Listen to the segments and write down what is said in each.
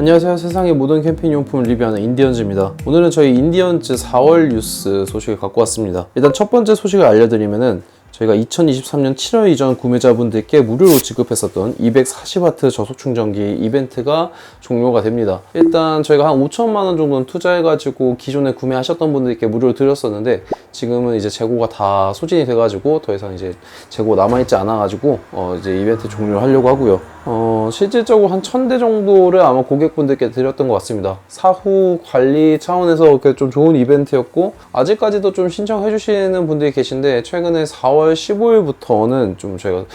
안녕하세요. 세상의 모든 캠핑 용품 리뷰하는 인디언즈입니다. 오늘은 저희 인디언즈 4월 뉴스 소식을 갖고 왔습니다. 일단 첫 번째 소식을 알려드리면은 저희가 2023년 7월 이전 구매자분들께 무료로 지급했었던 240W 저속 충전기 이벤트가 종료가 됩니다. 일단 저희가 한 5천만 원 정도는 투자해가지고 기존에 구매하셨던 분들께 무료로 드렸었는데 지금은 이제 재고가 다 소진이 돼가지고 더 이상 이제 재고 남아있지 않아가지고 어 이제 이벤트 종료를 하려고 하고요. 어 실질적으로 한 1000대 정도를 아마 고객분들께 드렸던 것 같습니다. 사후 관리 차원에서 좀 좋은 이벤트였고 아직까지도 좀 신청해 주시는 분들이 계신데 최근에 4월 15일부터는 좀 저희가 그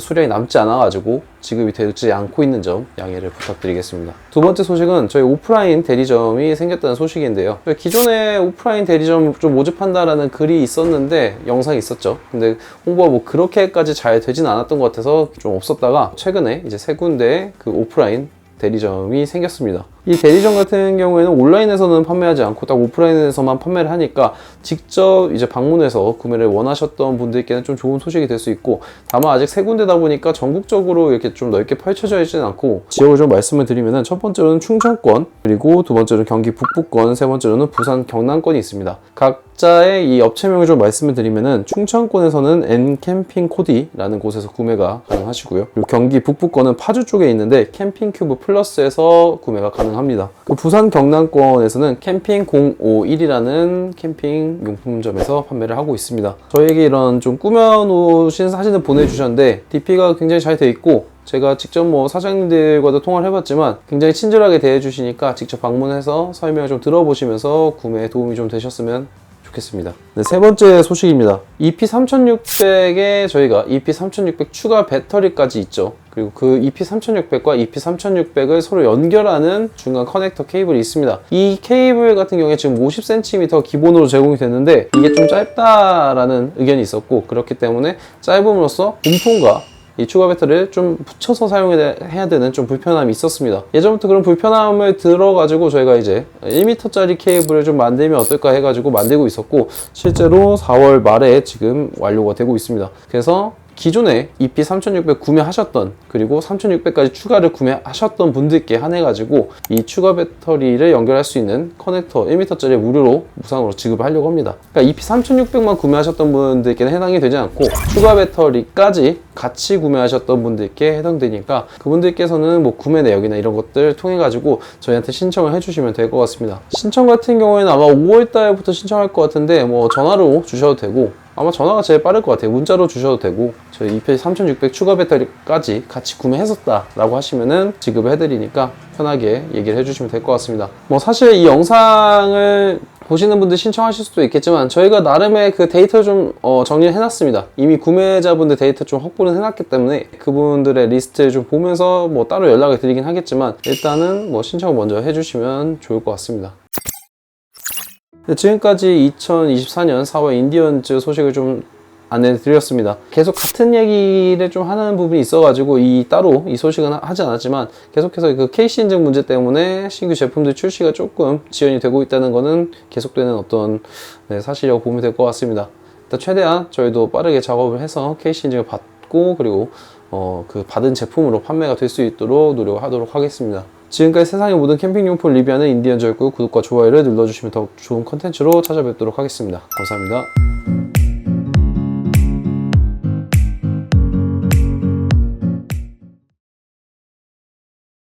수량이 남지 않아가지고 지급이 되지 않고 있는 점 양해를 부탁드리겠습니다. 두 번째 소식은 저희 오프라인 대리점이 생겼다는 소식인데요. 기존에 오프라인 대리점 좀 모집한다라는 글이 있었는데 영상이 있었죠. 근데 홍보가 뭐 그렇게까지 잘 되진 않았던 것 같아서 좀 없었다가 최근에 이제 세 군데 그 오프라인 대리점이 생겼습니다. 이 대리점 같은 경우에는 온라인에서는 판매하지 않고 딱 오프라인에서만 판매를 하니까 직접 이제 방문해서 구매를 원하셨던 분들께는 좀 좋은 소식이 될 수 있고 다만 아직 세 군데다 보니까 전국적으로 이렇게 좀 넓게 펼쳐져 있지는 않고 지역을 좀 말씀을 드리면은 첫 번째로는 충청권 그리고 두 번째로는 경기 북부권 세 번째로는 부산 경남권이 있습니다. 각자의 이 업체명을 좀 말씀을 드리면은 충청권에서는 N캠핑 코디라는 곳에서 구매가 가능하시고요. 그리고 경기 북부권은 파주 쪽에 있는데 캠핑 큐브 플러스에서 구매가 가능 합니다. 그 부산 경남권에서는 캠핑 051이라는 캠핑 용품점에서 판매를 하고 있습니다. 저에게 이런 좀 꾸며놓으신 사진을 보내주셨는데 DP가 굉장히 잘 돼 있고 제가 직접 뭐 사장님들과도 통화를 해봤지만 굉장히 친절하게 대해주시니까 직접 방문해서 설명을 좀 들어보시면서 구매에 도움이 좀 되셨으면 좋겠습니다. 네, 세 번째 소식입니다. EP 3600에 저희가 EP 3600 추가 배터리까지 있죠. 그리고 그 EP 3600과 EP 3600을 서로 연결하는 중간 커넥터 케이블이 있습니다. 이 케이블 같은 경우에 지금 50cm 기본으로 제공이 됐는데 이게 좀 짧다라는 의견이 있었고 그렇기 때문에 짧음으로써 본폰과 이 추가 배터리를 좀 붙여서 사용해야 되는 좀 불편함이 있었습니다. 예전부터 그런 불편함을 들어가지고 저희가 이제 1m짜리 케이블을 좀 만들면 어떨까 해가지고 만들고 있었고 실제로 4월 말에 지금 완료가 되고 있습니다. 그래서 기존에 EP 3600 구매하셨던 그리고 3600까지 추가를 구매하셨던 분들께 한해 가지고 이 추가 배터리를 연결할 수 있는 커넥터 1m짜리 무료로 무상으로 지급을 하려고 합니다. 그러니까 EP 3600만 구매하셨던 분들께는 해당이 되지 않고 추가 배터리까지 같이 구매하셨던 분들께 해당되니까 그분들께서는 뭐 구매 내역이나 이런 것들 통해 가지고 저희한테 신청을 해주시면 될 것 같습니다. 신청 같은 경우에는 아마 5월 달부터 신청할 것 같은데 뭐 전화로 주셔도 되고 아마 전화가 제일 빠를 것 같아요. 문자로 주셔도 되고 저희 EP 3600 추가 배터리까지 같이 구매했었다라고 하시면은 지급을 해드리니까 편하게 얘기를 해주시면 될 것 같습니다. 뭐 사실 이 영상을 보시는 분들 신청하실 수도 있겠지만 저희가 나름의 그 데이터 좀 어, 정리를 해놨습니다. 이미 구매자분들 데이터 좀 확보는 해놨기 때문에 그분들의 리스트를 좀 보면서 뭐 따로 연락을 드리긴 하겠지만 일단은 뭐 신청을 먼저 해주시면 좋을 것 같습니다. 네, 지금까지 2024년 4월 인디언즈 소식을 좀 안내드렸습니다. 계속 같은 얘기를 좀 하는 부분이 있어가지고 이 따로 이 소식은 하- 하지 않았지만 계속해서 그 KC 인증 문제 때문에 신규 제품들 출시가 조금 지연이 되고 있다는 거는 계속되는 어떤 네, 사실이라고 보면 될 것 같습니다. 일단 최대한 저희도 빠르게 작업을 해서 KC 인증을 받고 그리고 어, 그 받은 제품으로 판매가 될 수 있도록 노력하도록 하겠습니다. 지금까지 세상의 모든 캠핑용품 리뷰하는 인디언즈였고요. 구독과 좋아요를 눌러주시면 더욱 좋은 컨텐츠로 찾아뵙도록 하겠습니다. 감사합니다.